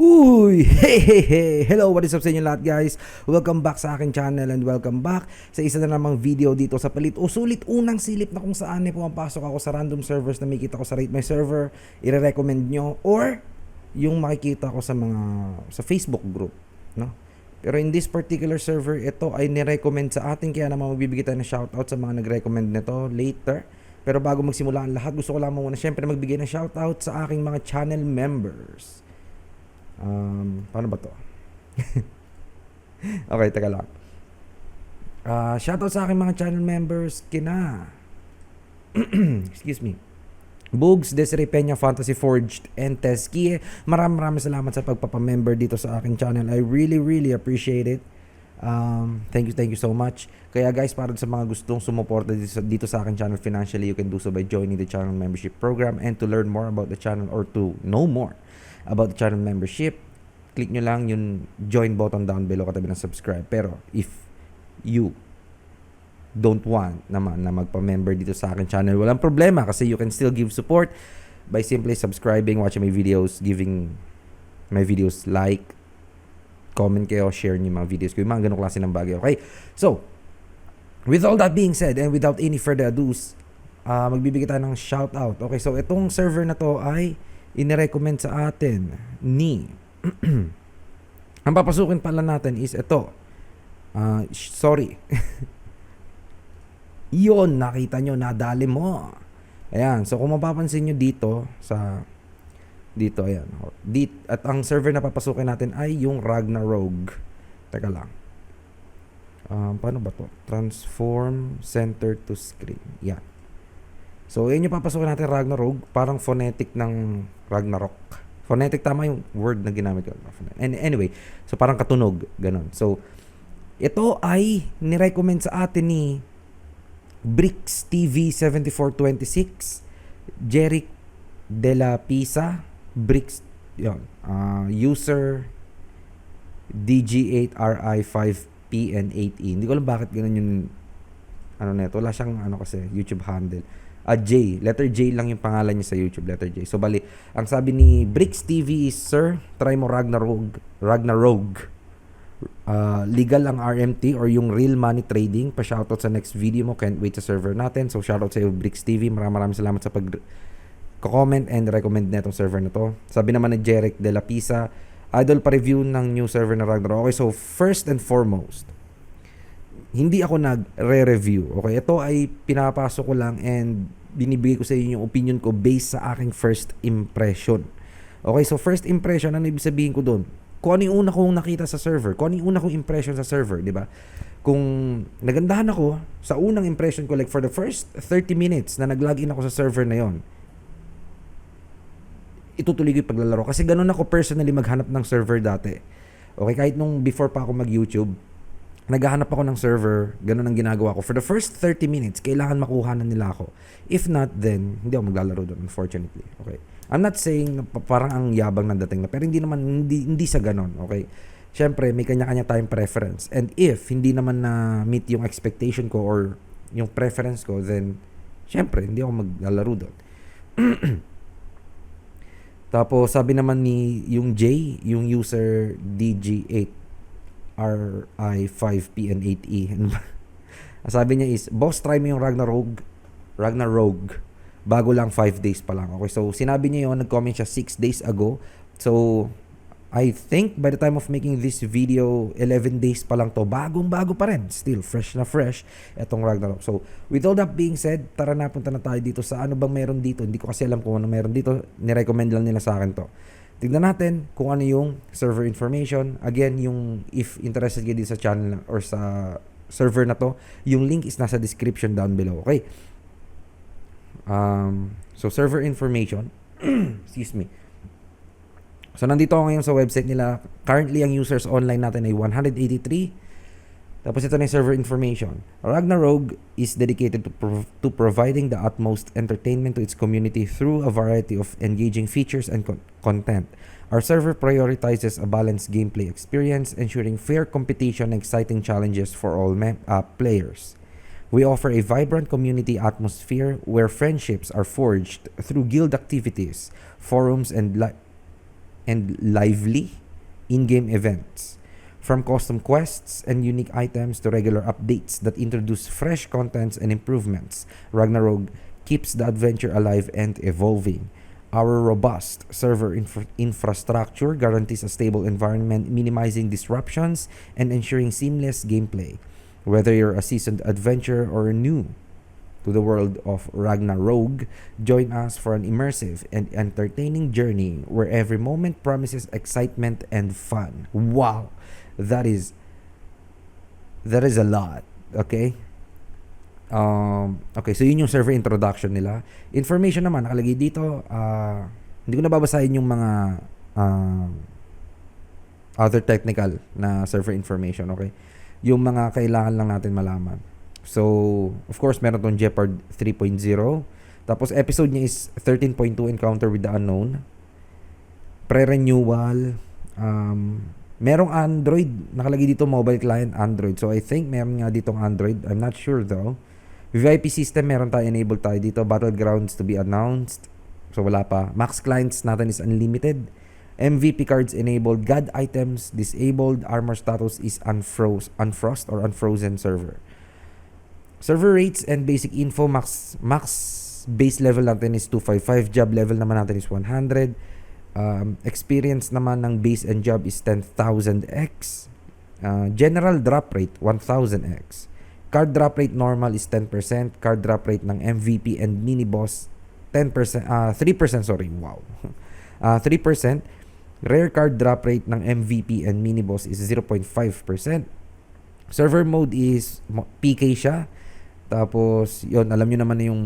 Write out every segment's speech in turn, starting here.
Uy! Hey, hey, hey! Hello, what is up sa inyo lahat guys? Welcome back sa aking channel and welcome back sa isa na namang video dito sa palit o sulit unang silip na kung saan eh pumapasok ako sa random servers na makikita ko sa Rate My Server, ire-recommend nyo or yung makikita ko sa mga sa Facebook group, no? Pero in this particular server, ito ay ni-recommend sa atin kaya naman magbibigay tayo ng shoutout sa mga nag-recommend nito later. Pero bago magsimula ang lahat, gusto ko lamang muna syempre magbigay ng shoutout sa aking mga channel members. Um, paano ba to? okay, teka lang. Uh, shoutout sa aking mga channel members, kina. Excuse me. Bugs, Desiree Peña, Fantasy Forged, and Teskie. Maraming maraming salamat sa pagpapamember dito sa aking channel. I really, really appreciate it. Um, thank you, thank you so much. Kaya guys, para sa mga gustong sumuporta dito sa, dito sa aking channel financially, you can do so by joining the channel membership program and to learn more about the channel or to know more about the channel membership, click nyo lang yung join button down below katabi ng subscribe. Pero if you don't want naman na magpa-member dito sa akin channel, walang problema kasi you can still give support by simply subscribing, watching my videos, giving my videos like, comment kayo, share niyo mga videos ko, yung mga ganong klase ng bagay. Okay? So, with all that being said and without any further ado, uh, magbibigay tayo ng shout out. Okay, so itong server na to ay inirecommend sa atin ni ang papasukin pala natin is ito uh, sorry. Yon nakita nyo nadali mo. Ayan so kung mapapansin nyo dito sa dito ayan. Dit, at ang server na papasukin natin ay yung Ragnarok. Teka lang. Um, paano ba to? Transform center to screen. Yan So, yun yung papasukin natin Ragnarok, parang phonetic ng Ragnarok. Phonetic tama yung word na ginamit ko. And anyway, so parang katunog, ganun. So, ito ay nirecommend sa atin ni Bricks TV 7426, Jeric De La Pisa, Bricks, yun, uh, user DG8RI5PN8E. Hindi ko alam bakit ganun yung ano neto. Wala siyang ano kasi YouTube handle uh, J. Letter J lang yung pangalan niya sa YouTube, letter J. So bali, ang sabi ni Bricks TV is, Sir, try mo Ragnarok. Ragnarok. Uh, legal ang RMT or yung real money trading. Pa-shoutout sa next video mo. Can't wait sa server natin. So shoutout sa iyo, Bricks TV. Maraming maraming salamat sa pag comment and recommend na itong server na to. Sabi naman ni Jeric De La Pisa, idol pa review ng new server na Ragnarok. Okay, so first and foremost, hindi ako nag-re-review. Okay, ito ay pinapasok ko lang and binibigay ko sa inyo yung opinion ko based sa aking first impression. Okay, so first impression, ano ibig sabihin ko doon? Kung ano yung una kong nakita sa server, kung ano yung una kong impression sa server, di ba? Kung nagandahan ako sa unang impression ko, like for the first 30 minutes na nag-login ako sa server na yon, itutuloy ko yung paglalaro. Kasi ganun ako personally maghanap ng server dati. Okay, kahit nung before pa ako mag-YouTube, naghahanap ako ng server, ganun ang ginagawa ko. For the first 30 minutes, kailangan makuha na nila ako. If not, then, hindi ako maglalaro doon, unfortunately. Okay? I'm not saying parang ang yabang ng dating na, pero hindi naman, hindi, hindi sa ganun. Okay? Siyempre, may kanya-kanya tayong preference. And if hindi naman na meet yung expectation ko or yung preference ko, then, siyempre, hindi ako maglalaro doon. Tapos, sabi naman ni yung J, yung user DG8, RI5PN8E. Ano ba? Sabi niya is, boss, try mo yung Ragnarok, Ragnarok, bago lang 5 days pa lang. Okay, so sinabi niya yon nag-comment siya 6 days ago. So, I think by the time of making this video, 11 days pa lang to. Bagong-bago pa rin. Still, fresh na fresh itong Ragnarok. So, with all that being said, tara na punta na tayo dito sa ano bang meron dito. Hindi ko kasi alam kung ano meron dito. Nirecommend lang nila sa akin to. Tignan natin kung ano yung server information. Again, yung if interested kayo dito sa channel or sa server na to, yung link is nasa description down below. Okay? Um, so, server information. Excuse me. So, nandito ako ngayon sa website nila. Currently, ang users online natin ay 183. Tapos ito na yung server information. Ragnarok is dedicated to, prov- to providing the utmost entertainment to its community through a variety of engaging features and con- content. Our server prioritizes a balanced gameplay experience, ensuring fair competition and exciting challenges for all mem- uh, players. We offer a vibrant community atmosphere where friendships are forged through guild activities, forums, and li- and lively in-game events. From custom quests and unique items to regular updates that introduce fresh contents and improvements, Ragnarok keeps the adventure alive and evolving. Our robust server infra- infrastructure guarantees a stable environment, minimizing disruptions and ensuring seamless gameplay. Whether you're a seasoned adventurer or new to the world of Ragnarok, join us for an immersive and entertaining journey where every moment promises excitement and fun. Wow, that is that is a lot. Okay. Um, okay, so yun yung server introduction nila. Information naman, nakalagay dito, ah, hindi ko nababasahin yung mga um, other technical na server information, okay? Yung mga kailangan lang natin malaman. So, of course, meron tong Jeopard 3.0. Tapos, episode niya is 13.2 Encounter with the Unknown. Pre-renewal. Um, merong Android. Nakalagay dito mobile client Android. So, I think meron nga ditong Android. I'm not sure though. VIP system, meron tayo, enable tayo dito. Battlegrounds to be announced. So, wala pa. Max clients natin is unlimited. MVP cards enabled. God items disabled. Armor status is unfroze, unfrost or unfrozen server. Server rates and basic info. Max, max base level natin is 255. Job level naman natin is 100. Um, experience naman ng base and job is 10,000x. Uh, general drop rate, 1,000x. Card drop rate normal is 10%. Card drop rate ng MVP and mini boss 10%, ah 3% sorry, wow. Ah 3%. Rare card drop rate ng MVP and mini boss is 0.5%. Server mode is PK siya. Tapos, yon alam niyo naman na yung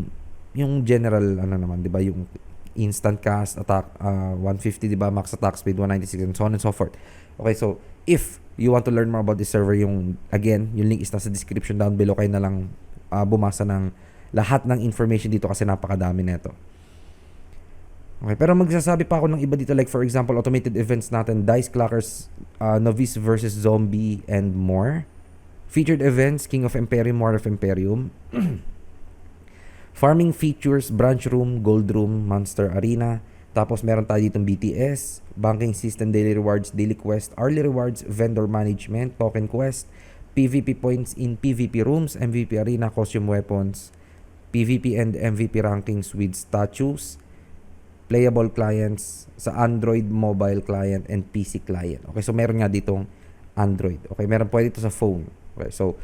yung general ano naman, 'di ba, yung instant cast attack ah, 150 'di ba, max attack speed 196 and so on and so forth. Okay, so if you want to learn more about this server, yung again, yung link is nasa description down below kayo na lang ah, bumasa ng lahat ng information dito kasi napakadami nito. Okay, pero magsasabi pa ako ng iba dito like for example, automated events natin, Dice Clockers, uh, Novice versus Zombie and more. Featured events, King of Imperium, War of Imperium. Farming features, Branch Room, Gold Room, Monster Arena. Tapos meron tayo ditong BTS, Banking System Daily Rewards, Daily Quest, Hourly Rewards, Vendor Management, Token Quest, PvP Points in PvP Rooms, MVP Arena, Costume Weapons, PvP and MVP Rankings with Statues, Playable Clients sa Android Mobile Client and PC Client. Okay, so meron nga ditong Android. Okay, meron pwede ito sa phone. Okay, so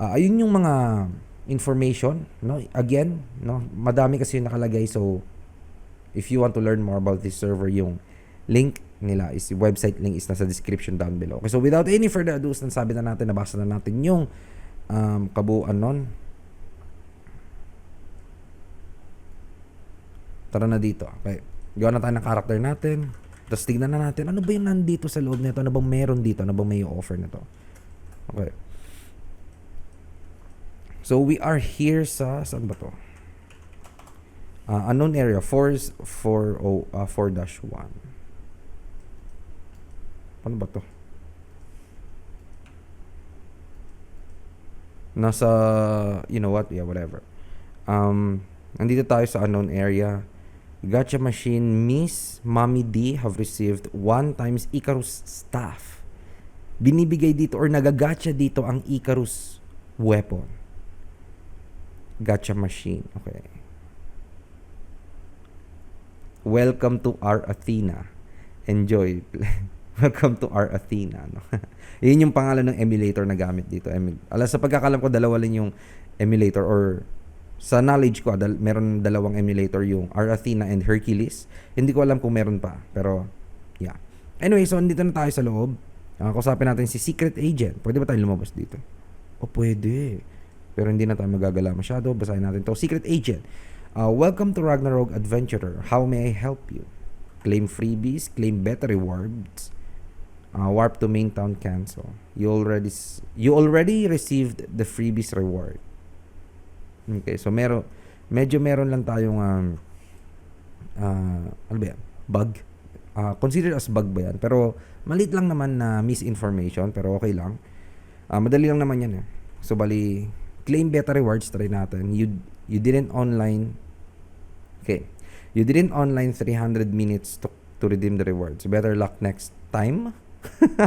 ah, ayun yung mga information, no? Again, no, madami kasi yung nakalagay so if you want to learn more about this server, yung link nila is website link is nasa description down below. Okay, so without any further ado, sabi na natin, nabasa na natin yung um, kabuuan nun. Tara na dito. Okay. Gawa na tayo ng character natin. Tapos tignan na natin, ano ba yung nandito sa loob nito? Ano bang meron dito? Ano bang may offer nito? Okay. So, we are here sa, saan ba to? Uh, unknown area, 4, 4, oh, uh, 4-1. Ano ba to? Nasa, you know what, yeah, whatever. Um, nandito tayo sa unknown area. Gacha machine Miss Mommy D have received one times Icarus staff. Binibigay dito or nagagacha dito ang Icarus weapon. Gacha machine. Okay. Welcome to our Athena. Enjoy. Welcome to our Athena. No? Yun yung pangalan ng emulator na gamit dito. Emul- Ala, sa pagkakalam ko, dalawa lang yung emulator or sa knowledge ko, dal- meron dalawang emulator yung our Athena and Hercules. Hindi ko alam kung meron pa. Pero, yeah. Anyway, so andito na tayo sa loob. Uh, kusapin natin si Secret Agent. Pwede ba tayo lumabas dito? O, pwede. Pero hindi na tayo magagala masyado. Basahin natin to. Secret Agent. Uh, welcome to Ragnarok Adventurer. How may I help you? Claim freebies, claim better rewards. Uh, warp to main town cancel. You already you already received the freebies reward. Okay, so meron medyo meron lang tayong um, uh, ano ba yan? Bug. Uh, considered as bug ba yan? Pero maliit lang naman na misinformation pero okay lang. Uh, madali lang naman yan eh. So bali claim beta rewards try natin. You you didn't online Okay. You didn't online 300 minutes to to redeem the rewards. Better luck next time?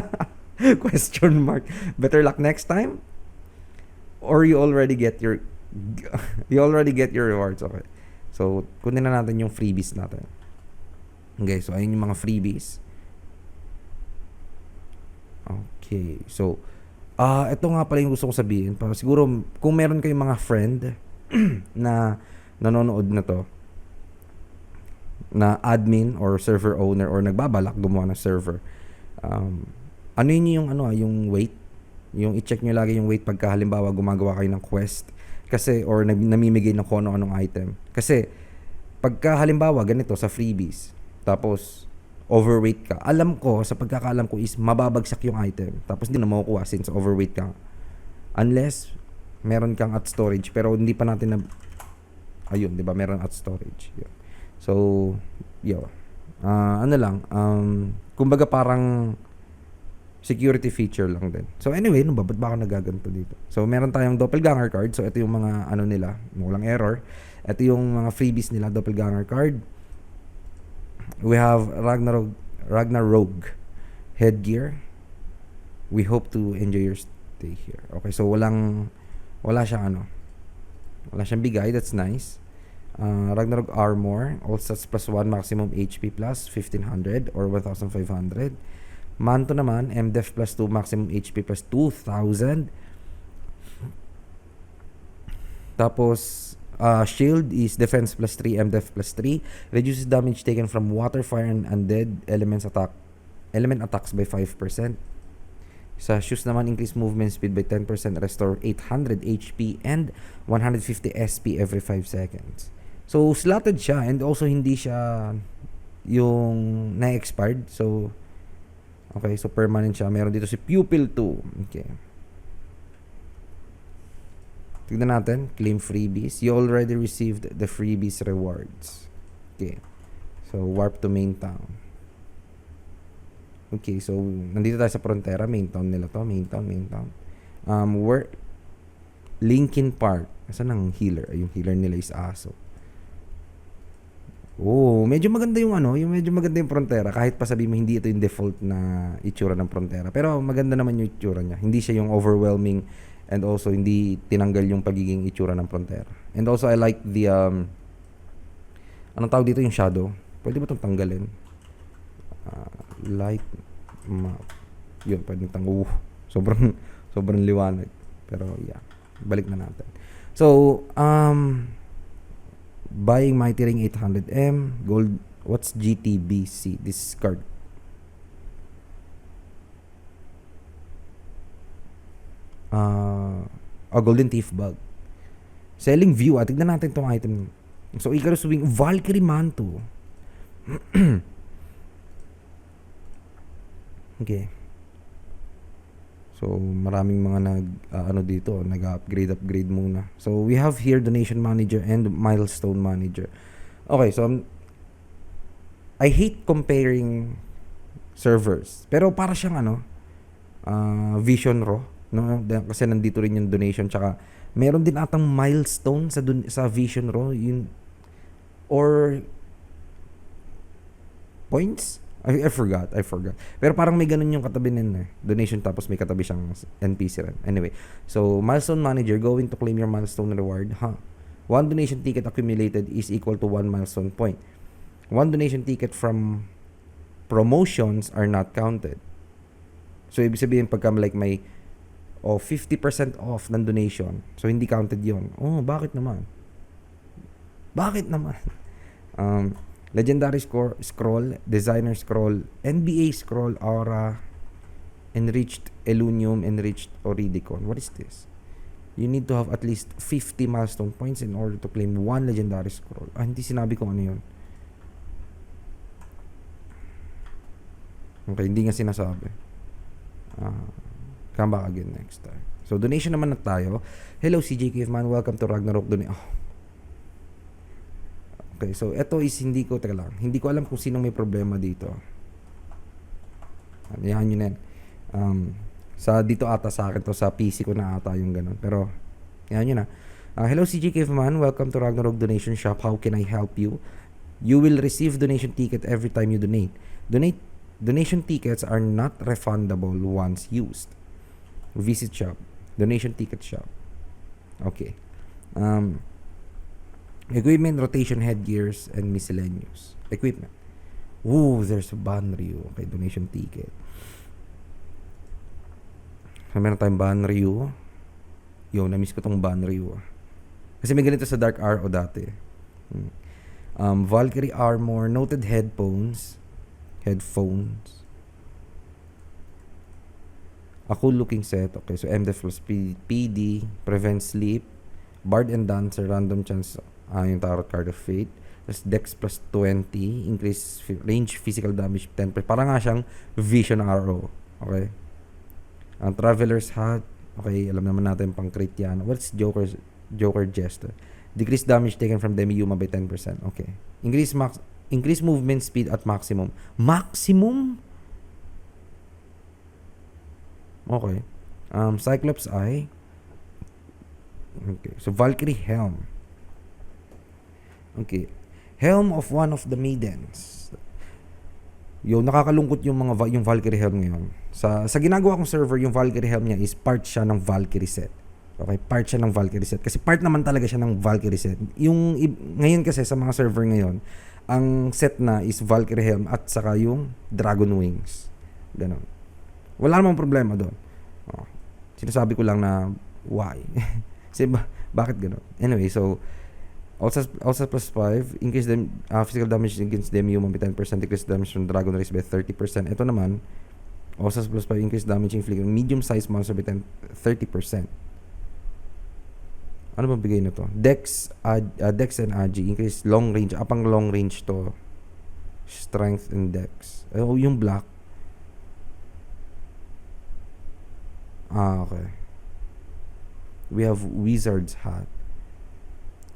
Question mark. Better luck next time? Or you already get your you already get your rewards. Okay. So, kunin na natin yung freebies natin. Okay, so ayun yung mga freebies. Okay. So, ah ito nga pala yung gusto ko sabihin. Para siguro kung meron kayong mga friend na nanonood na to na admin or server owner or nagbabalak gumawa ng server. Um, ano yun yung ano ah, yung weight? Yung i-check nyo lagi yung weight pagka halimbawa gumagawa kayo ng quest kasi or namimigay ng kung ano-anong item. Kasi pagka halimbawa ganito sa freebies tapos overweight ka. Alam ko sa pagkakaalam ko is mababagsak yung item tapos hindi na makukuha since overweight ka. Unless meron kang at storage pero hindi pa natin na ayun, 'di ba? Meron at storage. Yun. So, yo. Ah, ano lang, um, kumbaga parang security feature lang din. So anyway, no ba, ba't ba ako nagaganto dito? So meron tayong doppelganger card. So ito yung mga ano nila, walang error. Ito yung mga freebies nila, doppelganger card. We have Ragnarok Ragnarok headgear. We hope to enjoy your stay here. Okay, so walang wala siyang ano. Wala siyang bigay, that's nice. Uh, Ragnarok armor, all stats plus 1 maximum HP plus 1500 or 1500. Manto naman, MDEF plus 2 maximum HP plus 2000. Tapos uh, shield is defense plus 3, MDEF plus 3. Reduces damage taken from water, fire, and undead elements attack element attacks by 5%. Sa shoes naman, increase movement speed by 10%, restore 800 HP and 150 SP every 5 seconds. So, slotted siya and also hindi siya yung na-expired. So, okay, so permanent siya. Meron dito si Pupil 2. Okay. Tignan natin, claim freebies. You already received the freebies rewards. Okay. So, warp to main town. Okay, so nandito tayo sa Frontera, main town nila to, main town, main town. Um, where Linkin Park. Asan ang healer? Ay, yung healer nila is aso. Oh, medyo maganda yung ano, yung medyo maganda yung Frontera kahit pa sabi mo hindi ito yung default na itsura ng Frontera. Pero maganda naman yung itsura niya. Hindi siya yung overwhelming and also hindi tinanggal yung pagiging itsura ng Frontera. And also I like the um anong tawag dito yung shadow. Pwede ba itong tanggalin? Uh, light map. Yun, pwede tang uh, sobrang sobrang liwanag. Pero yeah, balik na natin. So, um buying Mighty Ring 800M, gold what's GTBC? This card. Uh, a golden thief bug. Selling view. Ah, tignan natin tong item. So, Icarus Wing, Valkyrie Manto. Okay. So, maraming mga nag uh, ano dito, nag-upgrade upgrade muna. So, we have here donation manager and milestone manager. Okay, so um, I hate comparing servers. Pero para siyang ano, uh, Vision Raw, no? Kasi nandito rin yung donation tsaka meron din atang milestone sa dun, sa Vision Raw, yun or points I, I forgot, I forgot. Pero parang may ganun yung katabi nun eh. Donation tapos may katabi siyang NPC rin. Anyway, so milestone manager going to claim your milestone reward. Huh. One donation ticket accumulated is equal to one milestone point. One donation ticket from promotions are not counted. So, ibig sabihin, pagka like may oh, 50% off ng donation, so hindi counted yon Oh, bakit naman? Bakit naman? Um, Legendary score, Scroll, Designer Scroll, NBA Scroll, Aura, Enriched Elunium, Enriched Oridicon. What is this? You need to have at least 50 milestone points in order to claim one Legendary Scroll. Ah, hindi sinabi ko ano yun. Okay, hindi nga sinasabi. Uh, come back again next time. So, donation naman na tayo. Hello, CJ Caveman. Welcome to Ragnarok. Donate. Oh, Okay, so ito is hindi ko, teka lang, hindi ko alam kung sinong may problema dito. Yan yun yan. Um, sa dito ata sa akin to, sa PC ko na ata yung ganun. Pero, yan yun na. Uh, hello CJ Caveman, welcome to Ragnarok Donation Shop. How can I help you? You will receive donation ticket every time you donate. Donate donation tickets are not refundable once used. Visit shop. Donation ticket shop. Okay. Um, equipment, rotation headgears, and miscellaneous. Equipment. Ooh, there's a Banryu. Okay, donation ticket. So, meron tayong Banryu. Yo, na-miss ko tong Banryu. ah. Kasi may ganito sa Dark RO dati. Hmm. Um, Valkyrie Armor, noted headphones. Headphones. A cool looking set. Okay, so MDF plus PD, prevent sleep, Bard and Dancer, random chance, ah, yung Tarot card of Fate. Tapos Dex plus 20, increase range physical damage 10%. Parang nga siyang Vision RO. Okay? Ang Traveler's Hat, okay, alam naman natin pang crit yan. What's Joker's, Joker Jester? Decrease damage taken from Demi-Yuma by 10%. Okay. Increase max increase movement speed at maximum. Maximum? Okay. Um, Cyclops Eye. Okay. So, Valkyrie Helm. Okay. Helm of one of the maidens. Yo, nakakalungkot yung mga yung Valkyrie Helm ngayon. Sa sa ginagawa kong server, yung Valkyrie Helm niya is part siya ng Valkyrie set. Okay, part siya ng Valkyrie set. Kasi part naman talaga siya ng Valkyrie set. Yung ngayon kasi sa mga server ngayon, ang set na is Valkyrie Helm at saka yung Dragon Wings. Ganon. Wala namang problema doon. Oh, sinasabi ko lang na why. Kasi ba, bakit ganon? Anyway, so also also plus 5 increase them uh, physical damage against them human by 10% decrease damage from dragon race by 30% ito naman also plus 5 increase damage inflicted medium sized monster by 10, 30% ano bang bigay na to dex uh, uh, dex and agi increase long range apang long range to strength and dex Eh, oh yung black ah okay we have wizard's hat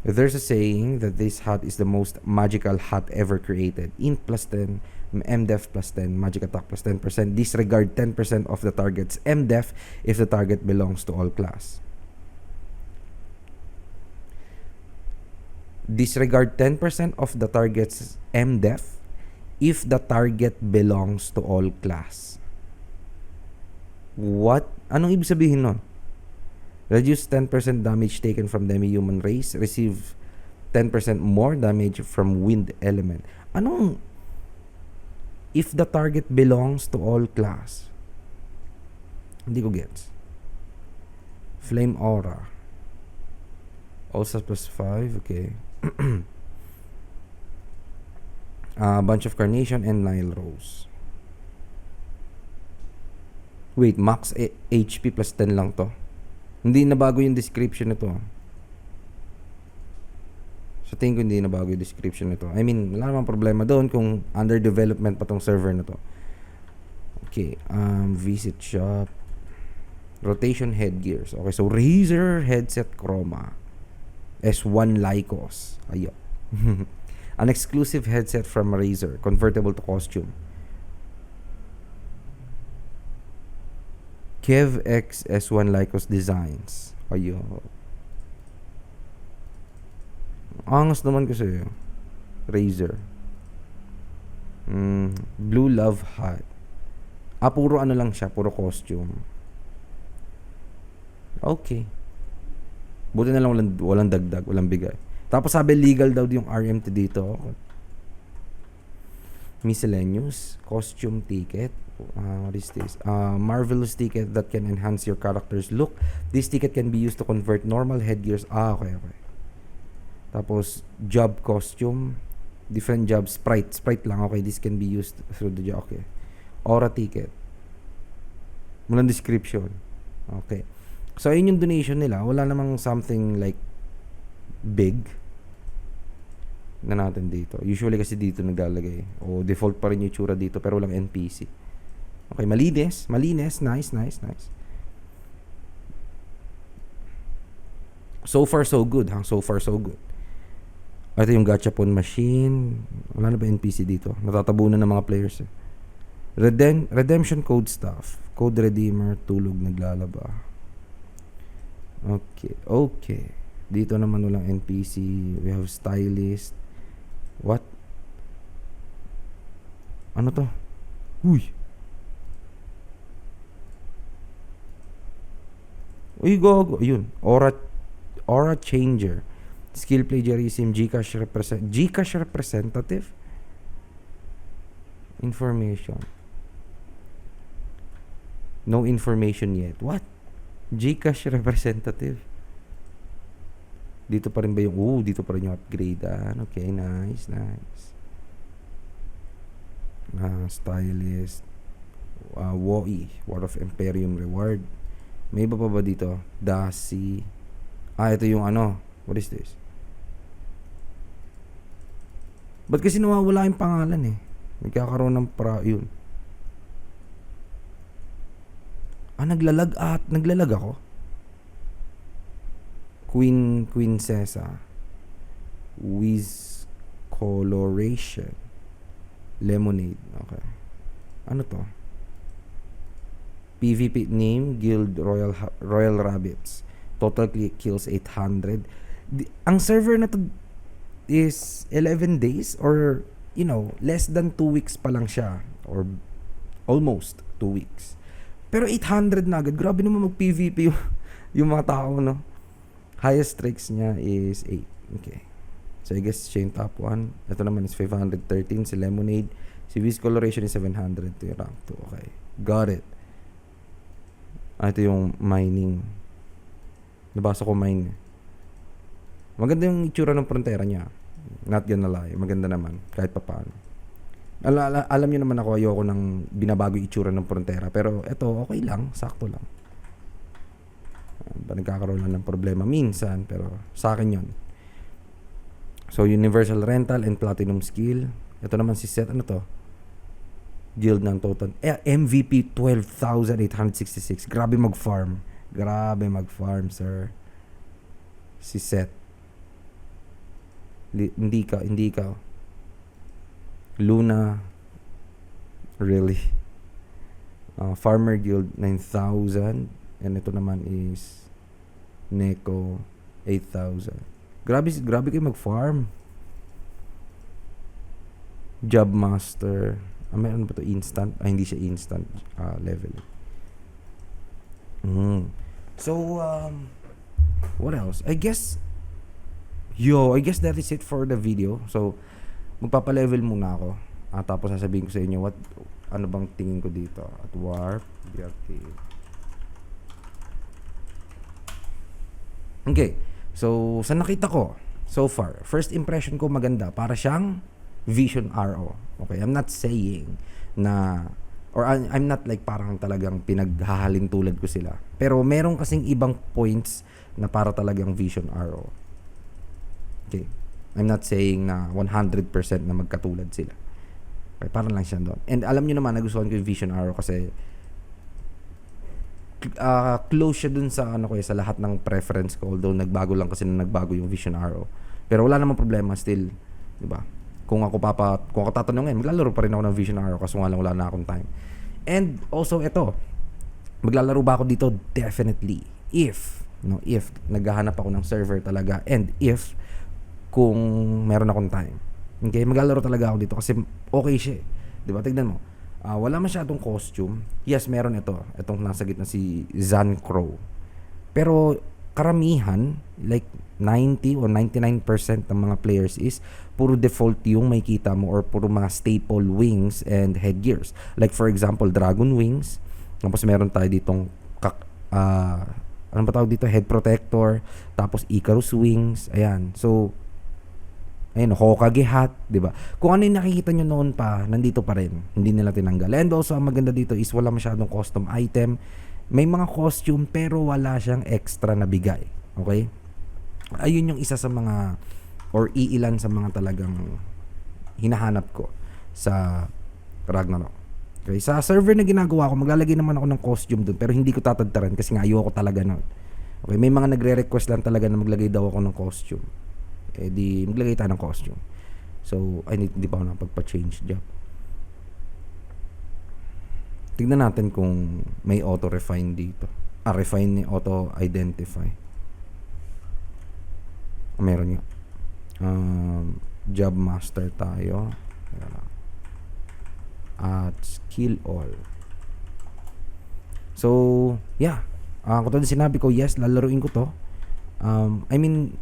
There's a saying that this hat is the most magical hat ever created. Int plus 10, MDef plus 10, magic attack plus 10%. Disregard 10% of the target's MDef if the target belongs to all class. Disregard 10% of the target's MDef if the target belongs to all class. What? Anong ibig sabihin nun? Reduce 10% damage taken from demi-human race. Receive 10% more damage from wind element. Anong if the target belongs to all class? Hindi ko gets. Flame aura. Also plus 5. Okay. A bunch of carnation and Nile rose. Wait, max HP plus 10 lang to. Hindi na bago yung description nito. Sa tingin ko hindi na bago yung description nito. I mean, wala namang problema doon kung under development pa tong server na to. Okay, um, visit shop. Rotation headgears. Okay, so Razer headset chroma. S1 Lycos. Ayo. An exclusive headset from Razer, convertible to costume. Kev X S1 Lycos Designs. Ayo. Angas naman kasi. Razer. Mm, Blue Love Hat. Ah, puro ano lang siya, puro costume. Okay. Buti na lang walang, walang dagdag, walang bigay. Tapos sabi legal daw yung RMT dito. Miscellaneous, costume ticket. Uh, what is this? Uh, marvelous ticket that can enhance your character's look. This ticket can be used to convert normal headgears. Ah, okay, okay. Tapos, job costume. Different job. Sprite. Sprite lang. Okay, this can be used through the job. Okay. Aura ticket. Walang description. Okay. So, ayun yung donation nila. Wala namang something like big na natin dito. Usually kasi dito naglalagay. O default pa rin yung tsura dito pero walang NPC. Okay, malinis. Malinis. Nice, nice, nice. So far, so good. Ha? So far, so good. Ito yung gachapon machine. Wala na ba NPC dito? Natatabunan ng mga players eh. Redem- redemption code stuff. Code redeemer, tulog, naglalaba. Okay, okay. Dito naman walang NPC. We have stylist. What? Ano to? Uy. Uy, gogo. Ayun. Aura, aura changer. Skill plagiarism, Gcash represent, Gcash representative? Information. No information yet. What? Gcash representative. Dito pa rin ba yung, ooh, dito pa rin yung upgrade. Ah, okay, nice, nice. Ah, stylist. Uh, WOI, War of Imperium Reward. May iba pa ba dito? Dasi. Ah, ito yung ano. What is this? Ba't kasi nawawala yung pangalan eh? Nagkakaroon ng pra... Yun. Ah, naglalag at naglalag ako. Queen Queensessa. Wiz Coloration. Lemonade. Okay. Ano to? PvP name Guild Royal Royal Rabbits. Total kills 800. Di- ang server na to is 11 days or you know, less than 2 weeks pa lang siya or almost 2 weeks. Pero 800 na agad. Grabe naman mag-PvP yung, yung mga tao, no? Highest strikes niya is 8. Okay. So, I guess siya yung top 1. Ito naman is 513. Si Lemonade. Si Wiz Coloration is 700. Ito yung rank 2. Okay. Got it. Ah, ito yung mining. Nabasa ko mine. Maganda yung itsura ng frontera niya. Not gonna lie. Maganda naman. Kahit pa paano. Ala, ala- alam niyo naman ako, ayoko nang binabago itsura ng frontera. Pero eto, okay lang. Sakto lang. Ba nagkakaroon lang ng problema minsan, pero sa akin yon. So, Universal Rental and Platinum Skill. Ito naman si Seth. Ano to? Guild ng total. Eh, MVP 12,866. Grabe mag-farm. Grabe mag-farm, sir. Si Seth. Li- hindi ka, hindi ka. Luna. Really. Uh, Farmer Guild 9,000. And ito naman is Neko 8,000. Grabe, grabe kayo mag-farm. Job Master. Ah, meron ba to instant? Ah, hindi siya instant ah, level. Mm. So, um, what else? I guess, yo, I guess that is it for the video. So, magpapa-level muna ako. Ah, tapos sasabihin ko sa inyo what, ano bang tingin ko dito. At Warp, BRT. Okay. So, sa nakita ko, so far, first impression ko maganda. Para siyang Vision RO. Okay, I'm not saying na or I'm not like parang talagang pinaghahalin tulad ko sila. Pero meron kasing ibang points na para talagang Vision RO. Okay. I'm not saying na 100% na magkatulad sila. Okay, parang lang siya doon. And alam niyo naman, nagustuhan ko yung Vision RO kasi uh, close siya dun sa ano ko eh, sa lahat ng preference ko although nagbago lang kasi nung nagbago yung Vision RO. Pero wala namang problema still, 'di ba? Kung ako papa kung ako tatanungin, maglalaro pa rin ako ng Vision RO kasi nga lang wala na akong time. And also ito, maglalaro ba ako dito? Definitely. If, no, if naghahanap ako ng server talaga and if kung meron akong time. Okay, maglalaro talaga ako dito kasi okay siya. eh. 'Di ba? Tignan mo. Ah, wala masyadong costume. Yes, meron ito. Itong nasa gitna si Zan Crow. Pero karamihan, like 90 o 99% ng mga players is puro default yung may kita mo or puro mga staple wings and headgears. Like for example, Dragon Wings. Tapos meron tayo ditong kak, ah, ano ba tawag dito? Head protector. Tapos Icarus Wings. Ayan. So, Ayun, Hokage hat, 'di ba? Kung ano yung nakikita nyo noon pa, nandito pa rin. Hindi nila tinanggal. And also, ang maganda dito is wala masyadong custom item. May mga costume pero wala siyang extra na bigay. Okay? Ayun yung isa sa mga or iilan sa mga talagang hinahanap ko sa Ragnarok. Okay, sa server na ginagawa ko, maglalagay naman ako ng costume doon pero hindi ko tatadtaran kasi nga ayoko talaga noon. Okay, may mga nagre-request lang talaga na maglagay daw ako ng costume eh di maglagay tayo ng costume. So, ay hindi, pa ako nakapagpa-change job. Tignan natin kung may auto-refine dito. Ah, refine ni auto-identify. Meron nga. Um, job master tayo. At skill all. So, yeah. Uh, kung din sinabi ko, yes, lalaruin ko to. Um, I mean,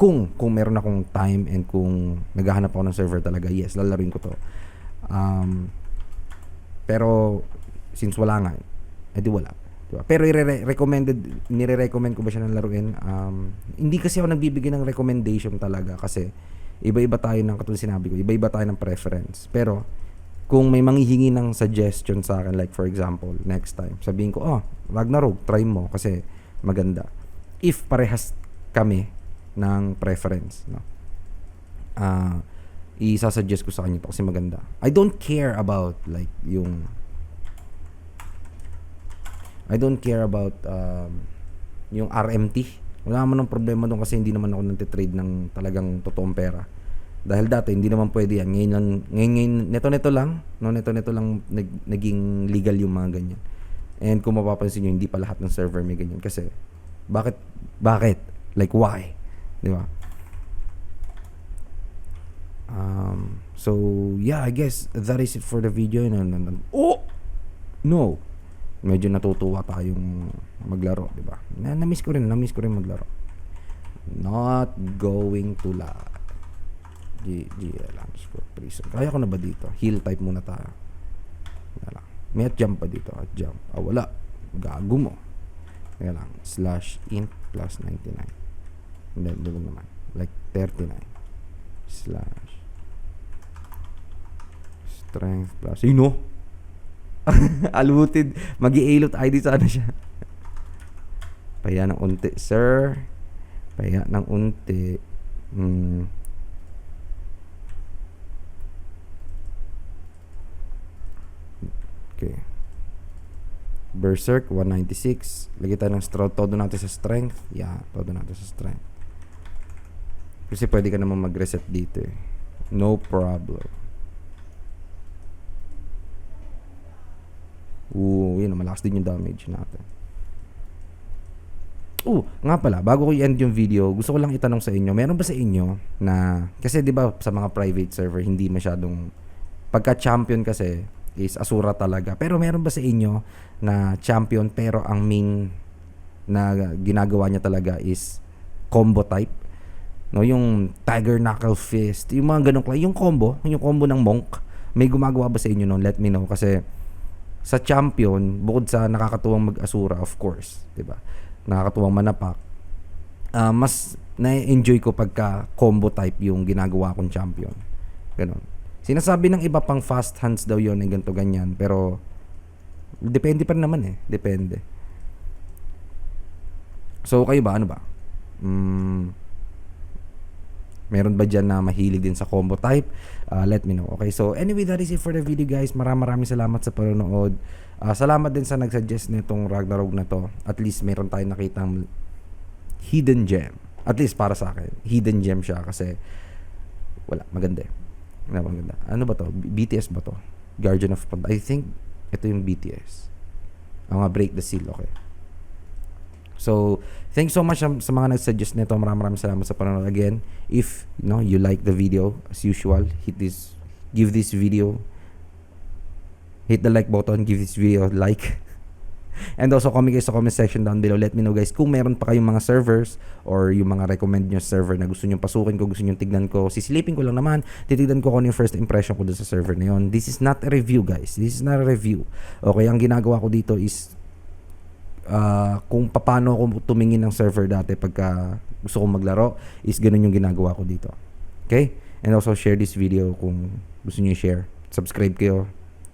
kung kung meron akong time and kung naghahanap ako ng server talaga, yes, lalaruin ko to. Um, pero since wala nga, edi wala. Diba? Pero i-recommended, nire-recommend ko ba siya ng laruin? Um, hindi kasi ako nagbibigay ng recommendation talaga kasi iba-iba tayo ng katulad sinabi ko, iba-iba tayo ng preference. Pero kung may manghihingi ng suggestion sa akin, like for example, next time, sabihin ko, oh, Ragnarok, try mo kasi maganda. If parehas kami ng preference, no? Ah, isa-suggest ko sa kanya to kasi maganda. I don't care about like yung I don't care about um, yung RMT. Wala naman ng problema doon kasi hindi naman ako nagte-trade ng talagang totoong pera. Dahil dati hindi naman pwede yan. Ngayon lang ngayon, ngayon neto neto lang, no neto neto lang nag, naging legal yung mga ganyan. And kung mapapansin niyo hindi pa lahat ng server may ganyan kasi bakit bakit? Like why? 'Di ba? Um, so yeah, I guess that is it for the video. Oh! No medyo natutuwa tayong maglaro, di ba? Na, na-miss ko rin, na-miss ko rin maglaro. Not going to lag. G GL underscore prison. Kaya ko na ba dito? Heal type muna tayo. Wala lang. May at jump pa dito. At jump. Ah, wala. Gago mo. Kaya lang. Slash int plus 99. Hindi, naman. Like 39. Slash strength plus. Sino? Almuted. mag ilot ID sana siya. Paya ng unti, sir. Paya ng unti. Hmm. Okay. Berserk, 196. Lagay tayo ng straw. Todo natin sa strength. Yeah, todo natin sa strength. Kasi pwede ka naman mag-reset dito eh. No problem. Oo, yun, malakas din yung damage natin. Oh, nga pala, bago ko i-end yung video, gusto ko lang itanong sa inyo, meron ba sa inyo na, kasi di ba sa mga private server, hindi masyadong, pagka champion kasi, is Asura talaga. Pero meron ba sa inyo na champion pero ang main na ginagawa niya talaga is combo type? No, yung Tiger Knuckle Fist, yung mga ganong yung combo, yung combo ng Monk, may gumagawa ba sa inyo noon? Let me know kasi sa champion, bukod sa nakakatuwang mag-asura, of course, 'di ba? Nakakatuwang manapak. Uh, mas na-enjoy ko pagka combo type yung ginagawa kong champion. Ganon. Sinasabi ng iba pang fast hands daw yon ng ganito ganyan, pero depende pa naman eh, depende. So kayo ba ano ba? Mm, Meron ba dyan na mahilig din sa combo type? Uh, let me know. Okay, so anyway, that is it for the video guys. Maraming maraming salamat sa panonood. Uh, salamat din sa nag-suggest nitong Ragnarok na to. At least meron tayong nakitang hidden gem. At least para sa akin. Hidden gem siya kasi wala, maganda eh. Maganda. Ano ba to? BTS ba to? Guardian of Pand. I think ito yung BTS. Ang nga break the seal, okay. So, thanks so much sa, sa mga nag-suggest nito. Maraming maraming salamat sa panonood again. If you know you like the video as usual, hit this give this video hit the like button, give this video like. And also comment guys sa comment section down below. Let me know guys kung meron pa kayong mga servers or yung mga recommend nyo server na gusto nyo pasukin ko, gusto nyo tignan ko. Sisilipin ko lang naman. Titignan ko kung ano yung first impression ko dun sa server na yun. This is not a review guys. This is not a review. Okay, ang ginagawa ko dito is uh, kung paano ako tumingin ng server dati pagka gusto kong maglaro is ganun yung ginagawa ko dito. Okay? And also share this video kung gusto niyo share. Subscribe kayo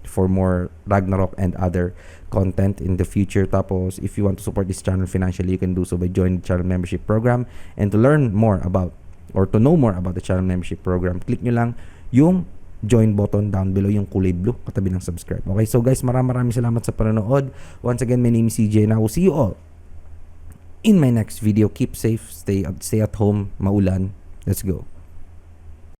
for more Ragnarok and other content in the future. Tapos, if you want to support this channel financially, you can do so by joining the channel membership program. And to learn more about or to know more about the channel membership program, click nyo lang yung join button down below yung kulay blue katabi ng subscribe. Okay, so guys, maraming maraming salamat sa panonood. Once again, my name is CJ and I will see you all in my next video. Keep safe, stay stay at home, maulan. Let's go.